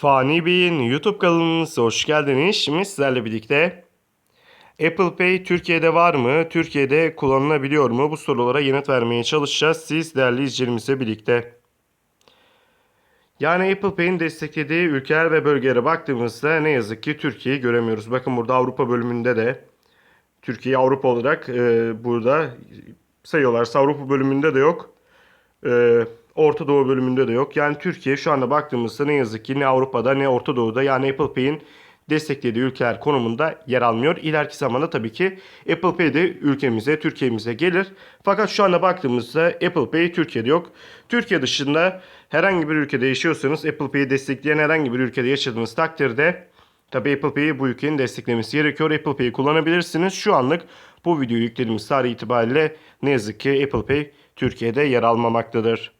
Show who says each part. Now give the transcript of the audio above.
Speaker 1: Fani Bey'in YouTube kanalımıza hoş geldiniz. Şimdi sizlerle birlikte Apple Pay Türkiye'de var mı? Türkiye'de kullanılabiliyor mu? Bu sorulara yanıt vermeye çalışacağız. Siz değerli izleyicilerimizle birlikte. Yani Apple Pay'in desteklediği ülkeler ve bölgelere baktığımızda ne yazık ki Türkiye'yi göremiyoruz. Bakın burada Avrupa bölümünde de Türkiye Avrupa olarak e, burada sayıyorlarsa Avrupa bölümünde de yok. E, Orta Doğu bölümünde de yok. Yani Türkiye şu anda baktığımızda ne yazık ki ne Avrupa'da ne Orta Doğu'da yani Apple Pay'in desteklediği ülkeler konumunda yer almıyor. İleriki zamanda tabii ki Apple Pay de ülkemize, Türkiye'mize gelir. Fakat şu anda baktığımızda Apple Pay Türkiye'de yok. Türkiye dışında herhangi bir ülkede yaşıyorsanız Apple Pay'i destekleyen herhangi bir ülkede yaşadığınız takdirde Tabii Apple Pay'i bu ülkenin desteklemesi gerekiyor. Apple Pay'i kullanabilirsiniz. Şu anlık bu videoyu yüklediğimiz tarih itibariyle ne yazık ki Apple Pay Türkiye'de yer almamaktadır.